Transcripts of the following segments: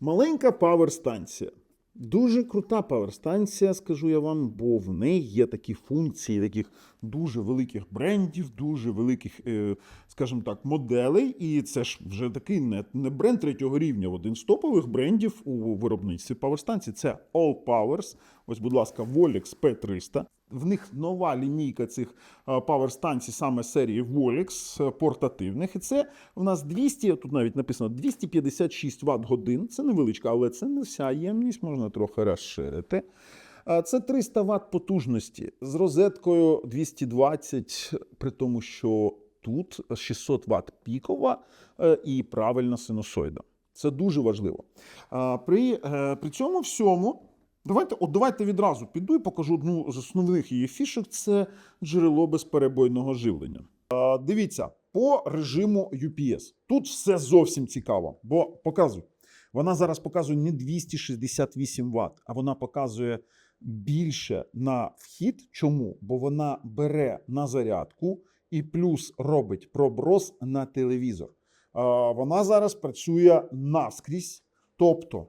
Маленька паверстанція. Дуже крута паверстанція, скажу я вам, бо в неї є такі функції таких дуже великих брендів, дуже великих, е, скажімо так, моделей. І це ж вже такий не, не бренд третього рівня. Один з топових брендів у виробництві паверстанцій це All Powers. Ось, будь ласка, Volex P300. В них нова лінійка цих паверстанцій саме серії Volex е, портативних. І це в нас 200, тут навіть написано 256 Вт годин. Це невеличка, але це не вся ємність, можна трохи розширити. Це 300 Вт потужності з розеткою 220, при тому, що тут 600 Вт пікова е, і правильна синусоїда. Це дуже важливо. При, е, при цьому всьому. Давайте, от давайте відразу піду і покажу одну з основних її фішок це джерело безперебойного живлення. А, дивіться, по режиму UPS. Тут все зовсім цікаво, бо показую. Вона зараз показує не 268 Вт, а вона показує більше на вхід. Чому? Бо вона бере на зарядку і плюс робить проброс на телевізор. А, вона зараз працює наскрізь, тобто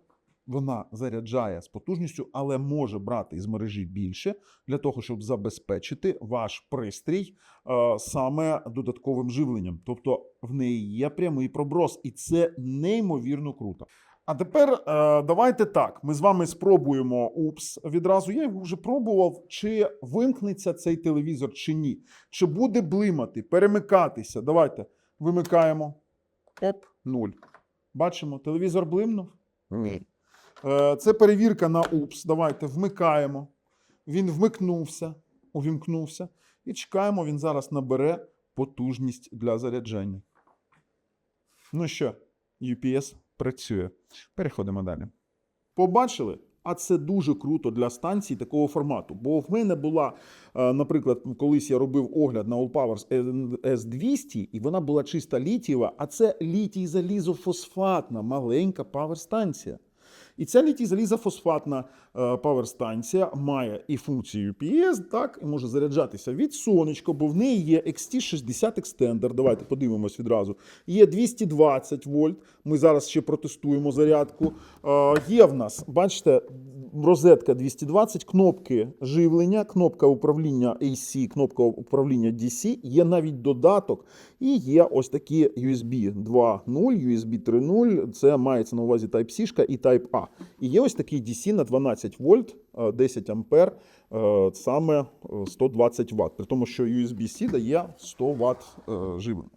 вона заряджає з потужністю, але може брати із мережі більше для того, щоб забезпечити ваш пристрій е, саме додатковим живленням. Тобто в неї є прямий проброс, і це неймовірно круто. А тепер е, давайте так. Ми з вами спробуємо упс відразу. Я його вже пробував, чи вимкнеться цей телевізор, чи ні. Чи буде блимати, перемикатися. Давайте вимикаємо. Оп, нуль. Бачимо, телевізор блимнув. Ні. Е, Це перевірка на УПС. Давайте вмикаємо. Він вмикнувся, увімкнувся. І чекаємо, він зараз набере потужність для заряджання. Ну що, UPS працює. Переходимо далі. Побачили? А це дуже круто для станцій такого формату. Бо в мене була, е, наприклад, колись я робив огляд на All Powers S200, і вона була чиста літієва, а це літій залізофосфатна маленька паверстанція. І ця літій залізофосфатна е, паверстанція має і функцію UPS, так, і може заряджатися від сонечка, бо в неї є XT60 екстендер. Давайте подивимось відразу. Є 220 вольт. Ми зараз ще протестуємо зарядку. Е, Є в нас, бачите, розетка 220, кнопки живлення, кнопка управління AC, кнопка управління DC, є навіть додаток, і є ось такі USB 2.0, USB 3.0, це мається на увазі Type-C і Type-A. І є ось такий DC на 12 вольт, е, 10 ампер, е, саме е, 120 Вт, при тому, що USB-C дає 100 Вт е, живлення.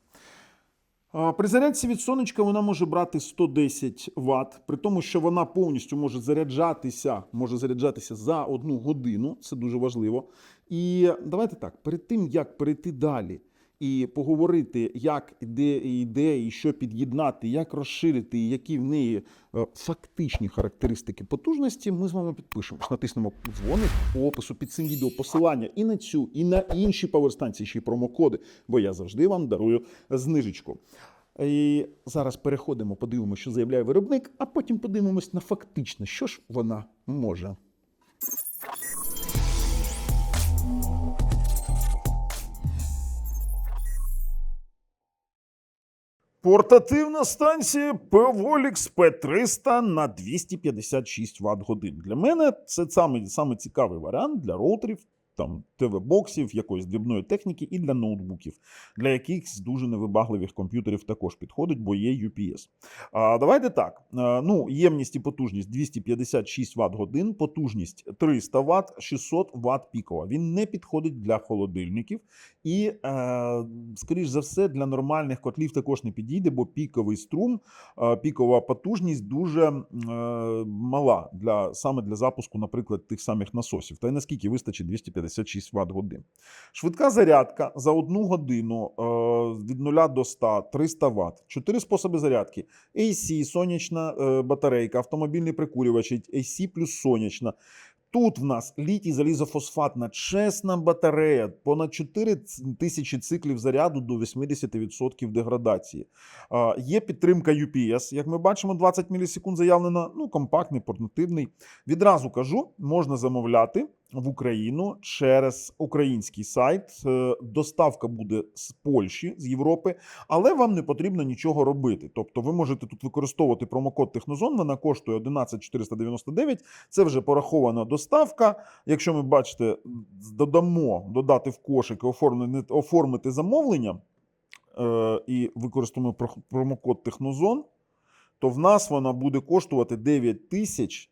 При зарядці від сонечка вона може брати 110 Вт, при тому, що вона повністю може заряджатися, може заряджатися за одну годину. Це дуже важливо. І давайте так, перед тим як перейти далі і поговорити, як де йде і що під'єднати, як розширити, і які в неї е, фактичні характеристики потужності, ми з вами підпишемось. Натиснемо дзвоник у опису під цим відео посилання і на цю, і на інші паверстанції, ще й промокоди, бо я завжди вам дарую знижечку. І зараз переходимо, подивимося, що заявляє виробник, а потім подивимось на фактично, що ж вона може. Портативна станція P-Volix P300 на 256 Вт годин. Для мене це саме, саме цікавий варіант для роутерів, там ТВ-боксів, якоїсь дрібної техніки і для ноутбуків, для якихось дуже невибагливих комп'ютерів також підходить, бо є UPS. А, давайте так. Ну, ємність і потужність 256 Вт годин, потужність 300 Вт, 600 Вт пікова. Він не підходить для холодильників і, е, скоріш за все, для нормальних котлів також не підійде, бо піковий струм, пікова потужність дуже е, мала для саме для запуску, наприклад, тих самих насосів. Та й наскільки вистачить 256 Вт годин. Швидка зарядка за одну годину е, від 0 до 100 300 Вт. Чотири способи зарядки: AC, сонячна е, батарейка, автомобільний прикурювач, AC плюс сонячна. Тут в нас літій залізофосфатна чесна батарея, понад 4 тисячі циклів заряду до 80% деградації. А, Є підтримка UPS, як ми бачимо, 20 мілісекунд заявлено. Ну, компактний, портативний. Відразу кажу, можна замовляти в Україну через український сайт. Е, Доставка буде з Польщі, з Європи, але вам не потрібно нічого робити. Тобто ви можете тут використовувати промокод Технозон, вона коштує 11499. Це вже порахована доставка. Якщо ми бачите, додамо додати в кошик оформити, оформити замовлення е, і використаємо про- промокод Технозон, то в нас вона буде коштувати 9 тисяч.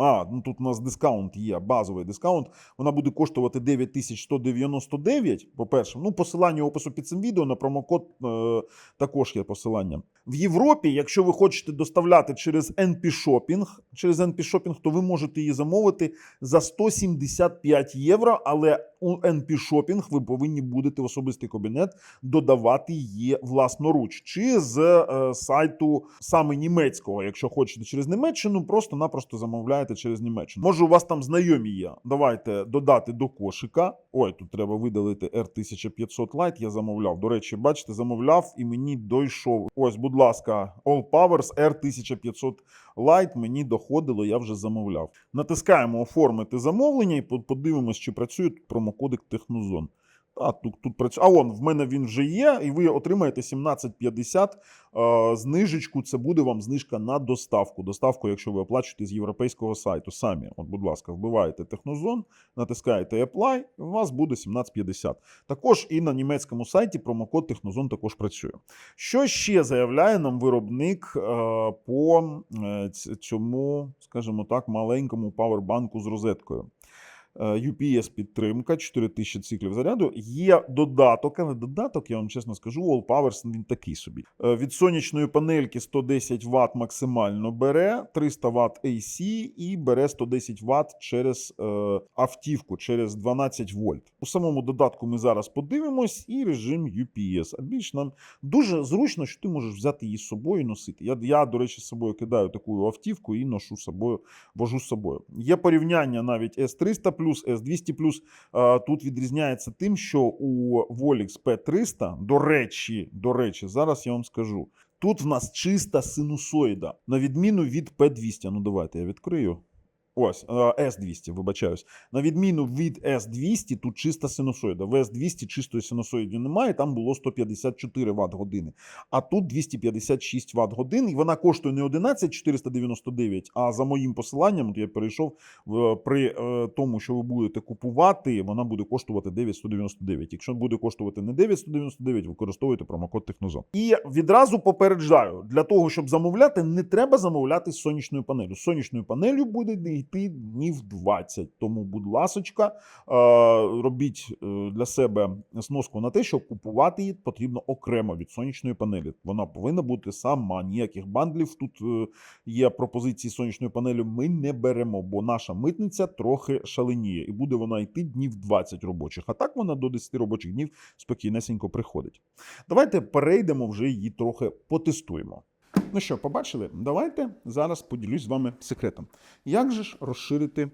А, ну тут у нас дискаунт є, базовий дискаунт. Вона буде коштувати 9199. По-перше, ну посилання опису під цим відео на промокод е, також є посилання. В Європі, якщо ви хочете доставляти через NP Shopping, через NP Shopping, то ви можете її замовити за 175 євро, але у NP Shopping ви повинні будете в особистий кабінет додавати її власноруч чи з е, сайту саме німецького. Якщо хочете через Німеччину, просто-напросто замовляєте через Німеччину. Може, у вас там знайомі є. Давайте додати до кошика. Ой, тут треба видалити R1500 Lite. Я замовляв. До речі, бачите, замовляв і мені дійшов. Ось, будь ласка, All Powers R1500 Lite мені доходило, я вже замовляв. Натискаємо оформити замовлення і подивимось, чи працює промокодик Технозон. А, тут, тут працює. А он, в мене він вже є, і ви отримаєте 1750 е, знижечку. Це буде вам знижка на доставку. Доставку, якщо ви оплачуєте з європейського сайту самі. От, будь ласка, вбиваєте Технозон, натискаєте Apply, і у вас буде 1750. Також і на німецькому сайті промокод Технозон також працює. Що ще заявляє нам виробник е, по е, цьому, скажімо так, маленькому павербанку з розеткою? Е, UPS підтримка, 4000 циклів заряду. Є додаток, але додаток, я вам чесно скажу, All Powers він такий собі. Е, Від сонячної панельки 110 Вт максимально бере, 300 Вт AC і бере 110 Вт через е, автівку, через 12 вольт. У самому додатку ми зараз подивимось і режим UPS. А більш нам дуже зручно, що ти можеш взяти її з собою і носити. Я, я до речі, з собою кидаю таку автівку і ношу з собою, вожу з собою. Є порівняння навіть S300 S200 плюс Тут відрізняється тим, що у Volix P300, до речі, до речі, зараз я вам скажу. Тут в нас чиста синусоїда, на відміну від P200. Ну, давайте я відкрию. Ось, е, S200, вибачаюсь. На відміну від S200, тут чиста синусоїда. В S200 чистої синусоїди немає, там було 154 Вт години. А тут 256 Вт годин, і вона коштує не 11499, а за моїм посиланням, я перейшов при е, тому, що ви будете купувати, вона буде коштувати 9199. Якщо буде коштувати не 9199, використовуйте промокод Технозон. І відразу попереджаю: для того, щоб замовляти, не треба замовляти з сонячною панелю. З сонячною панелю буде йти днів 20. Тому, будь ласочка, е, робіть е, для себе сноску на те, що купувати її потрібно окремо від сонячної панелі. Вона повинна бути сама. Ніяких бандлів тут е, є пропозиції сонячної панелі. Ми не беремо, бо наша митниця трохи шаленіє, і буде вона йти днів 20 робочих. А так вона до 10 робочих днів спокійнесенько приходить. Давайте перейдемо вже її трохи потестуємо. Ну що, побачили? Давайте зараз поділюсь з вами секретом. Як же ж розширити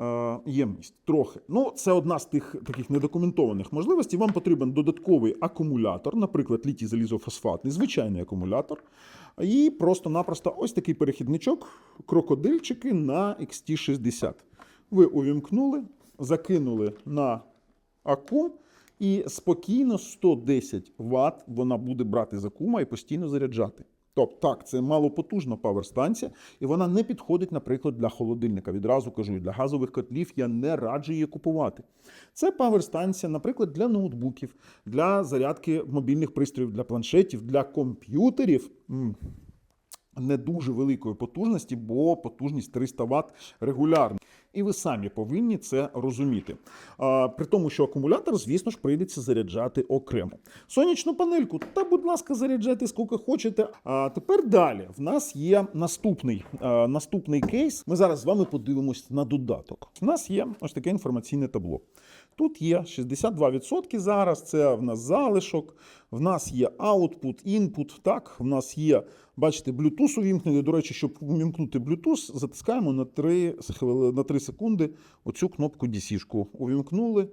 е, ємність? Трохи. Ну, це одна з тих таких недокументованих можливостей. Вам потрібен додатковий акумулятор, наприклад, літій залізофосфатний, звичайний акумулятор. І просто-напросто ось такий перехідничок, крокодильчики на XT60. Ви увімкнули, закинули на акум. І спокійно 110 Вт вона буде брати з акума і постійно заряджати. Тобто, так, це малопотужна паверстанція, і вона не підходить, наприклад, для холодильника. Відразу кажу, для газових котлів я не раджу її купувати. Це паверстанція, наприклад, для ноутбуків, для зарядки мобільних пристроїв, для планшетів, для комп'ютерів. Не дуже великої потужності, бо потужність 300 Вт регулярна. І ви самі повинні це розуміти. А, при тому, що акумулятор, звісно ж, прийдеться заряджати окремо. Сонячну панельку, та, будь ласка, заряджайте скільки хочете. А тепер далі. В нас є наступний, а, наступний кейс. Ми зараз з вами подивимось на додаток. У нас є ось таке інформаційне табло. Тут є 62% зараз, це в нас залишок, в нас є output, input, так, в нас є, бачите, Bluetooth увімкнений. До речі, щоб увімкнути Bluetooth, затискаємо на 3, на 3 секунди оцю кнопку DC-шку. Увімкнули,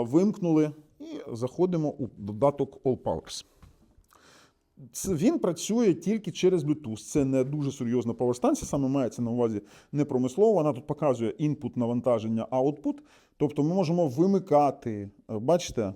вимкнули і заходимо у додаток All Powers. Він працює тільки через Bluetooth. Це не дуже серйозна поверстанція, саме мається на увазі не промислово. Вона тут показує інпут навантаження, аутпут. Тобто ми можемо вимикати, е, бачите, е,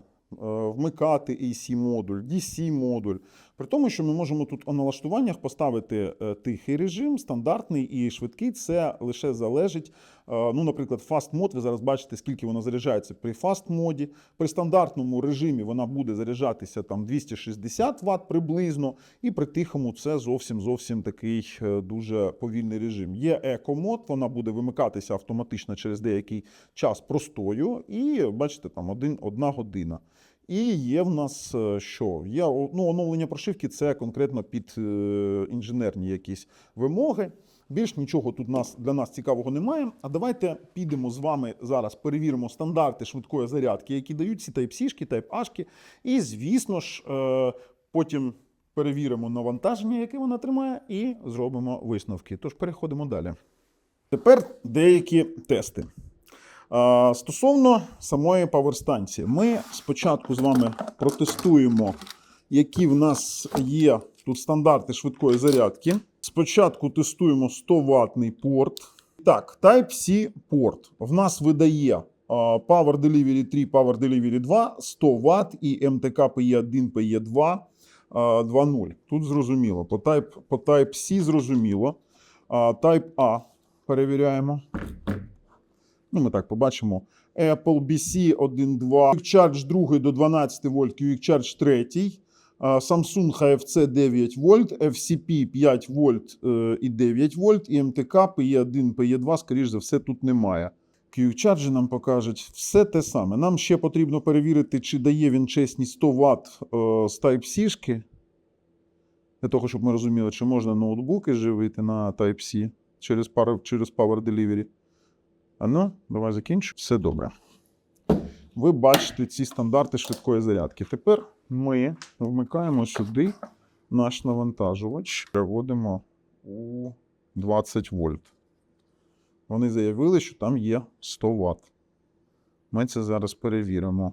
вмикати AC модуль, DC модуль. При тому, що ми можемо тут у налаштуваннях поставити е, тихий режим, стандартний і швидкий. Це лише залежить. Е, Ну, наприклад, fast мод, ви зараз бачите, скільки воно заряджається при fast моді. При стандартному режимі вона буде заряджатися там 260 Вт приблизно, і при тихому це зовсім зовсім такий е, дуже повільний режим. Є еко-мод, вона буде вимикатися автоматично через деякий час простою, і бачите, там один, одна година. І є в нас е, що? Є ну, оновлення прошивки це конкретно під інженерні якісь вимоги. Більш нічого тут нас, для нас цікавого немає. А давайте підемо з вами зараз, перевіримо стандарти швидкої зарядки, які дають ці Type-C, Type-A. І, звісно ж, е, потім перевіримо навантаження, яке вона тримає, і зробимо висновки. Тож переходимо далі. Тепер деякі тести. Стосовно самої паверстанції, ми спочатку з вами протестуємо, які в нас є тут стандарти швидкої зарядки. Спочатку тестуємо 100 ватний порт. Так, Type-C порт в нас видає Power Delivery 3, Power Delivery 2, 100 Вт і MTK PE1, PE2 2.0. Тут зрозуміло. По Type, по Type-C зрозуміло. А, Type-A перевіряємо. Ну, ми так побачимо. Apple BC 1.2, Quick Charge 2 до 12 вольт, Quick Charge 3, а, Samsung HFC 9 вольт, FCP 5 вольт е, і 9 вольт, і МТК PE1, PE2, скоріш за все, тут немає. Quick Charge нам покажуть все те саме. Нам ще потрібно перевірити, чи дає він чесні 100 Вт е, з Type-C. Для того, щоб ми розуміли, чи можна ноутбуки живити на Type-C через, пар- через Power Delivery. А ну, давай закінчу. Все добре. Ви бачите ці стандарти швидкої зарядки. Тепер ми вмикаємо сюди наш навантажувач, переводимо у 20 вольт. Вони заявили, що там є 100 Вт. Ми це зараз перевіримо.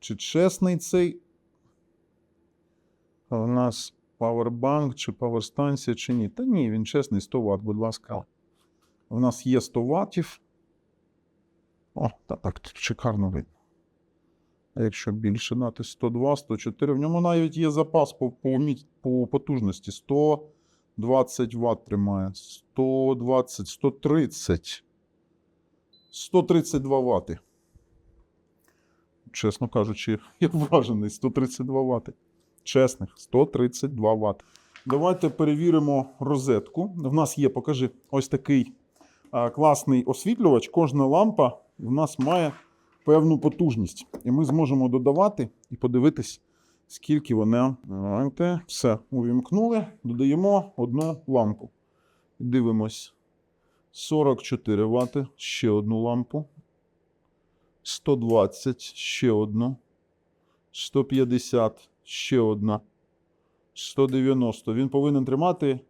Чи чесний цей у нас павербанк, чи паверстанція, чи ні? Та ні, він чесний 100 Вт, будь ласка. У нас є 100 ватів. О, та так, шикарно видно. А якщо більше дати 102, 104, в ньому навіть є запас по, по, по потужності. 120 Вт тримає. 120, 130. 132 Вт. Чесно кажучи, я вражений. 132 Вт. Чесних, 132 Вт. Давайте перевіримо розетку. В нас є, покажи, ось такий а, класний освітлювач. Кожна лампа в нас має певну потужність. І ми зможемо додавати і подивитись, скільки вона. Давайте. Все, увімкнули. Додаємо одну лампу. Дивимось. 44 Вт, ще одну лампу. 120, ще одну. 150, ще одна. 190. Він повинен тримати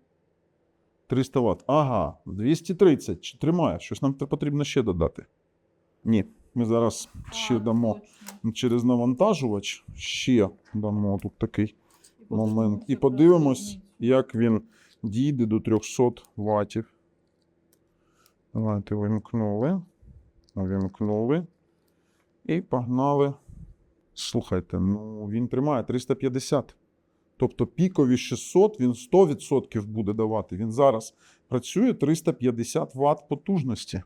300 Вт. Ага, 230. Чи Тримає. Щось нам потрібно ще додати. Ні, ми зараз ще дамо через навантажувач. Ще дамо тут такий момент. І подивимось, як він дійде до 300 ватів. Давайте вимкнули. Вимкнули. І погнали. Слухайте, ну він тримає 350. Тобто пікові 600 він 100% буде давати. Він зараз працює 350 Вт потужності.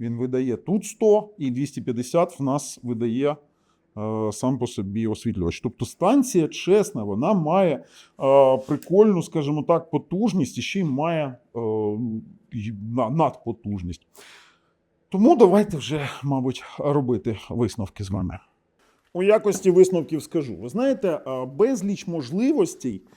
Він видає тут 100 і 250 в нас видає е, сам по собі освітлювач. Тобто станція чесна, вона має е, прикольну, скажімо так, потужність і ще й має е, надпотужність. Тому давайте вже, мабуть, робити висновки з вами. У якості висновків скажу. Ви знаєте, безліч можливостей е,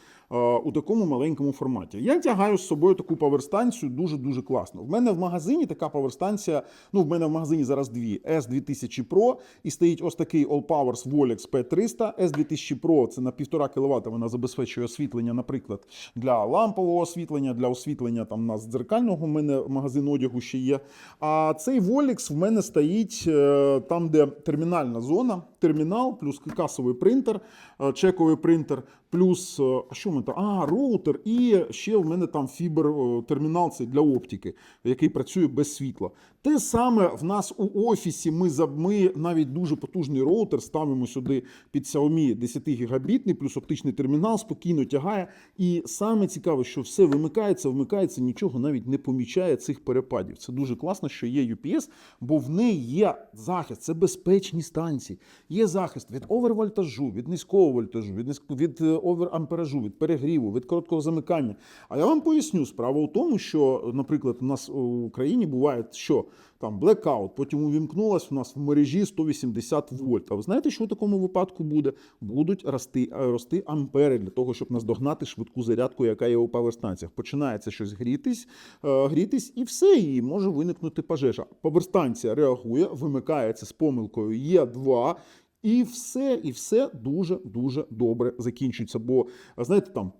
у такому маленькому форматі. Я тягаю з собою таку паверстанцію дуже-дуже класно. В мене в магазині така паверстанція, ну в мене в магазині зараз дві S2000 Pro і стоїть ось такий All Powers Volex P300. S2000 Pro це на 1,5 кВт, вона забезпечує освітлення, наприклад, для лампового освітлення, для освітлення там нас дзеркального. У мене магазин одягу ще є. А цей Volex в мене стоїть е, там, де термінальна зона, термінал, плюс касовий принтер, е, чековий принтер, плюс е, а що ми там? А, роутер, і ще в мене там фібер е, це для оптики, який працює без світла. Те саме в нас у офісі. Ми ми навіть дуже потужний роутер ставимо сюди під Xiaomi 10 гігабітний, плюс оптичний термінал, спокійно тягає. І саме цікаве, що все вимикається, вмикається, нічого навіть не помічає цих перепадів. Це дуже класно, що є UPS, бо в неї є захист, це безпечні станції. Є захист від овервольтажу, від низького вольтажу, від низько- від е, оверамперажу, від перегріву, від короткого замикання. А я вам поясню, справа у тому, що, наприклад, у нас у країні буває, що там блекаут, потім увімкнулась у нас в мережі 180 вольт. А ви знаєте, що у такому випадку буде? Будуть рости, е, рости ампери для того, щоб наздогнати швидку зарядку, яка є у паверстанціях. Починається щось грітись, е, грітись, і все, і може виникнути пожежа. Паверстанція реагує, вимикається з помилкою Є2. І все, і все дуже дуже добре закінчується. Бо знаєте, там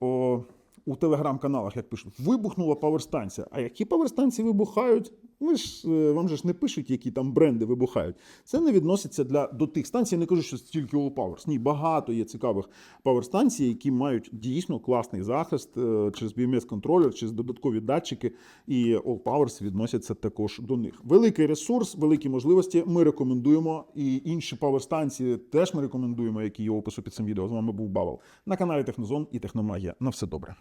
о, у телеграм-каналах, як пишуть, вибухнула паверстанція. А які паверстанції вибухають? Ви ж е, вам же ж не пишуть, які там бренди вибухають. Це не відноситься для до тих станцій. Я не кажу, що це тільки All Powers. Ні, багато є цікавих паверстанцій, які мають дійсно класний захист е, через BMS контролер, через додаткові датчики. І All Powers відносяться також до них. Великий ресурс, великі можливості. Ми рекомендуємо. І інші паверстанції теж ми рекомендуємо, які є опису під цим відео. З вами був Бавел на каналі Технозон і Техномагія. На все добре.